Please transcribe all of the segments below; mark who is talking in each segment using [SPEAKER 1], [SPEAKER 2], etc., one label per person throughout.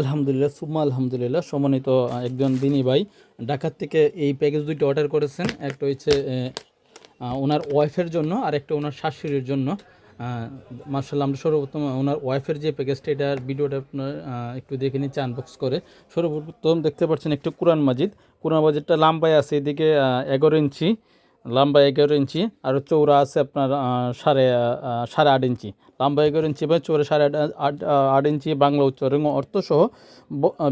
[SPEAKER 1] আলহামদুলিল্লাহ সুম্মা আলহামদুলিল্লাহ আহ, একজন দিনী ভাই ঢাকার থেকে এই প্যাকেজ দুইটি অর্ডার করেছেন। একটা হচ্ছে ওনার ওয়াইফের জন্য আর একটা ওনার শাশুড়ির জন্য। মার্শাল্লাহ আমরা সর্বপ্রথম ওনার ওয়াইফের যে প্যাকেজটা এটার ভিডিওটা আপনার একটু দেখে নিচ্ছে আনবক্স করে। সর্বপ্রথম দেখতে পাচ্ছেন একটু কোরআন মাজিদ। কোরআন মাজিদটা লাম্বায় আছে এদিকে এগারো ইঞ্চি। লম্বা এগারো ইঞ্চি আর চৌড়া আছে আপনার সাড়ে সাড়ে আট ইঞ্চি। লম্বা এগারো ইঞ্চি বা চৌড়া সাড়ে আট আট ইঞ্চি বাংলা উচ্চ উচ্চারণ অর্থসহ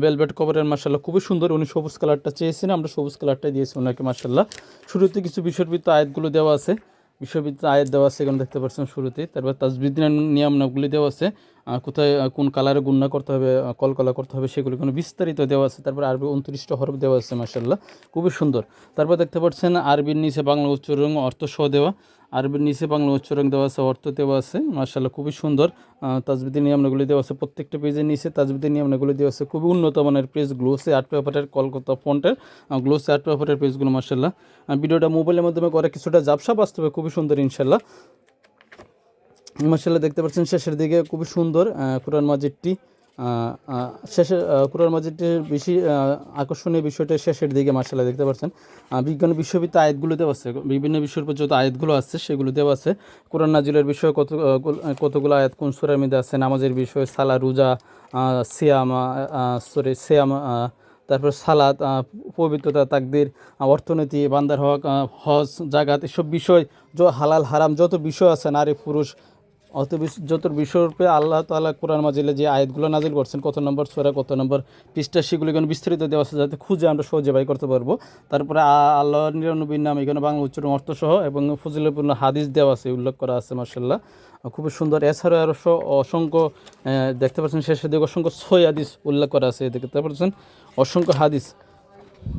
[SPEAKER 1] বেলভেট কভারের মার্শাল্লাহ খুবই সুন্দর উনি সবুজ কালারটা চেয়েছেন, আমরা সবুজ কালারটাই দিয়েছি ওনাকে মার্শাল্লাহ শুরুতে কিছু বিষয়ভিত্ত আয়াতগুলো দেওয়া আছে। বিষয়ভিত্ত আয়াত দেওয়া আছে এখানে দেখতে পাচ্ছেন শুরুতে। তারপর তাজবিদ নিয়মগুলি দেওয়া আছে। কোথায় কোন কালারে গুণনা করতে হবে কলকলা করতে হবে, সেগুলো কোনো বিস্তারিত দেওয়া আছে। তারপর আরবি উনত্রিশটা হরফ দেওয়া আছে মার্শাল্লাহ খুবই সুন্দর। তারপর দেখতে পাচ্ছেন আরবির নিচে বাংলা উচ্চারণ অর্থ সহ দেওয়া। আরবির নিচে বাংলা উচ্চারণ দেওয়া আছে, অর্থ দেওয়া আছে মার্শাল্লাহ খুবই সুন্দর। তাজবিদি নিয়মগুলি দেওয়া আছে, প্রত্যেকটা পেজের নিচে তাজবিদি নিয়মগুলি দেওয়া আছে, খুবই উন্নত মানের পেজ গ্লোসে আর্ট পেপারের কলকাতা ফন্টের গ্লোসে আর্ট পেপারের পেজগুলো মার্শাল্লাহ ভিডিওটা মোবাইলের মাধ্যমে করে কিছুটা জাপসা বাস্তবে খুবই সুন্দর ইনশাল্লাহ মার্শাল্লাহ দেখতে পাচ্ছেন, শেষের দিকে খুবই সুন্দর কোরআন মাজিদটি। শেষে কোরআন মাজিদটির বেশি আকর্ষণীয় বিষয়টা শেষের দিকে মার্শাল্লাহ দেখতে পাচ্ছেন। বিজ্ঞান বিশ্ববিদ্যালয় আয়াতগুলো দেওয়া আছে, বিভিন্ন বিষয়ের উপর যত আয়াতগুলো আছে সেগুলো দেওয়া আছে। কোরআন নাজিলের বিষয়ে কত কতগুলো আয়াত কোন সুরার মধ্যে আছে, নামাজের বিষয়ে সালা রোজা সিয়াম সরি, সিয়াম তারপর সালাদ পবিত্রতা, তাকদির অর্থনীতি, বান্দার হক হজ জাগাত এসব বিষয় হালাল, হারাম, যত বিষয় আছে, নারী, পুরুষ অত বিষয়রূপে আল্লাহ তালা কোরআন মাজিলে যে আয়াতগুলো নাজিল করছেন, কত নম্বর সোরা, কত নম্বর পৃষ্ঠা, সেগুলো এখানে বিস্তারিত দেওয়া আছে যাতে খুঁজে আমরা সহজে বাই করতে পারব। তারপরে আল্লাহ নিরানবীর নাম, এখানে বাংলা উচ্চারণ অর্থসহ এবং ফজিলপূর্ণ হাদিস দেওয়া আছে উল্লেখ করা আছে মার্শাল্লাহ খুবই সুন্দর। এছাড়াও আরও অসংখ্য দেখতে পাচ্ছেন শেষের দিকে অসংখ্য ছয় হাদিস উল্লেখ করা আছে দেখতে পাচ্ছেন অসংখ্য হাদিস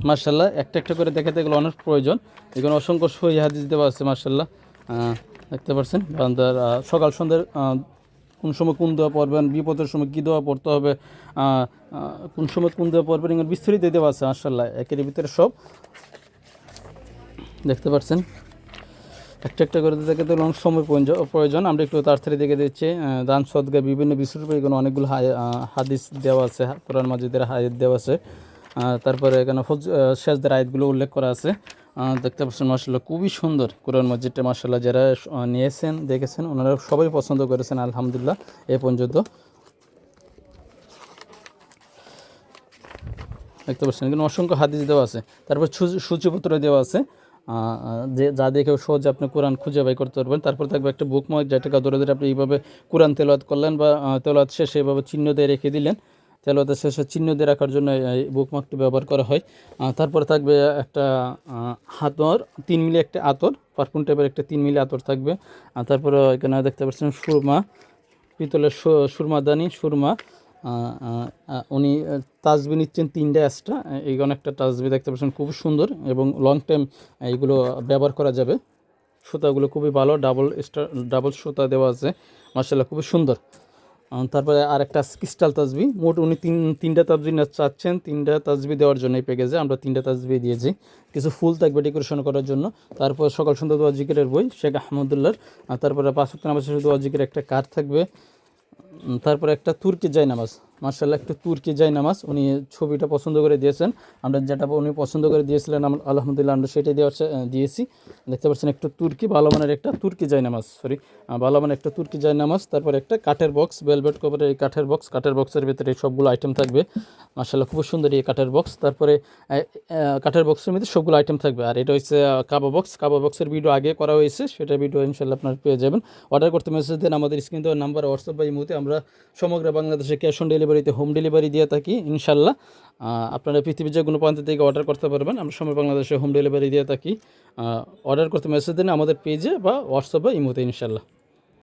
[SPEAKER 1] মার্শাল্লাহ একটা একটা করে দেখাতে গেলে অনেক প্রয়োজন। এখানে অসংখ্য সই হাদিস দেওয়া আছে মার্শাল্লাহ দেখতে পাচ্ছেন? বান্দার আহ, সকাল সন্ধ্যের কোন সময় কোন দেওয়া পড়বেন বিপদের সময় কী দেওয়া পড়তে হবে কোন সময় কোন দেওয়া পড়বেন এগুলো বিস্তারিত দেওয়া আছে মার্শাল্লাহ একের ভিতরে সব। দেখতে পাচ্ছেন? একটা একটা করে দেখে তো অনেক সময় প্রয়োজন- আমরা একটু তাড়াতাড়ি দেখে দিচ্ছি দান সদগা বিভিন্ন বিষয়ের এখানে অনেকগুলো হাদিস দেওয়া আছে কোরআন মাজিদের হাদিস দেওয়া আছে। তারপরে এখানে শেষদের আয়াতগুলো উল্লেখ করা আছে। দেখতে পাচ্ছেন মার্শাল্লাহ খুবই সুন্দর কোরআন মসজিদটা মার্শাল্লাহ যারা নিয়েছেন, দেখেছেন, ওনারা সবাই পছন্দ করেছেন, আলহামদুলিল্লাহ, এ পর্যন্ত। দেখতে পাচ্ছেন, এখানে অসংখ্য হাদিস দেওয়া আছে। তারপর সূচিপত্র দেওয়া আছে। যে যা দেখে সহজে আপনি কোরআন খুঁজে বাই করতে পারবেন। তারপর থাকবে একটা বুক মার্ক যেটাকে ধরে ধরে আপনি এইভাবে কোরআন তেলাওয়াত করলেন বা তেলাওয়াত শেষে এইভাবে চিহ্ন দিয়ে রেখে দিলেন। তেলাওয়াতের শেষে চিহ্ন দিয়ে রাখার জন্য এই বুক মার্কটি ব্যবহার করা হয়। তারপরে থাকবে একটা হাতর তিন মিলি একটা আতর পারফুম টাইপের একটা তিন মিলি আতর থাকবে। তারপরে এখানে দেখতে পাচ্ছেন সুরমা, পিতলের সুরমাদানি সুরমা উনি তাজবি নিচ্ছেন তিনটা এক্সট্রা এই অনেকটা তাজবি দেখতে পাচ্ছেন খুব সুন্দর এবং লং টাইম এইগুলো ব্যবহার করা যাবে। সুতাগুলো খুবই ভালো ডাবল স্টার ডাবল সুতা দেওয়া আছে মার্শাল্লাহ খুবই সুন্দর। তারপরে আর একটা ক্রিস্টাল তাজবি। মোট উনি তিন, তিনটা তাজবি চাচ্ছেন। তিনটা তাজবি দেওয়ার জন্য এই প্যাকেজে আমরা তিনটা তাজবি দিয়েছি। কিছু ফুল থাকবে ডেকোরেশন করার জন্য। তারপর সকাল সন্ধ্যা দোয়া জিকিরের বই, শেখ আহমদুল্লাহর। আর তারপরে পাঁচ সপ্তাহ নামাজ দোয়া জিকির একটা কার থাকবে। তারপর একটা তুর্কি জাই নামাজ। মার্শাল্লাহ একটু তুর্কি জাই নামাজ, উনি ছবিটা পছন্দ করে দিয়েছেন। আমরা যেটা উনি পছন্দ করে দিয়েছিলেন, আমরা আলহামদুলিল্লাহ আমরা সেটাই দেওয়ার দিয়েছি। দেখতে পাচ্ছেন একটু তুর্কি, ভালো মানের একটা তুর্কি জাই নামাজ সরি ভালো মানের একটা তুর্কি জাই নামাজ, তারপর একটা কাঠের বক্স বেলভেট কভারের এই কাঠের বক্স কাঠের বক্সের ভিতরে এই সবগুলো আইটেম থাকবে। মার্শাল্লাহ খুব সুন্দর এই কাঠের বক্স তারপরে কাঠের বক্সের মধ্যে সবগুলো আইটেম থাকবে। আর এটা হচ্ছে কাবা বক্স কাবা বক্সের ভিডিও আগে করা হয়েছে, সেটা ভিডিও ইনশাল্লাহ আপনার পেয়ে যাবেন। অর্ডার করতে মেসেজ দেন, আমাদের স্ক্রিন দেওয়ার নাম্বার হোয়াটসঅ্যাপ বা ইমুতে আমরা সমগ্র বাংলাদেশে ক্যাশ অন ডেলিভারিতে হোম ডেলিভারি দিয়ে থাকি, ইনশাল্লাহ। আপনারা পৃথিবীর যে কোনো প্রান্ত থেকে অর্ডার করতে পারবেন। আমরা সময় বাংলাদেশে হোম ডেলিভারি দিয়ে থাকি। অর্ডার করতে মেসেজ দিন আমাদের পেজে বা হোয়াটসঅ্যাপে ইমোতে, ইনশাল্লাহ।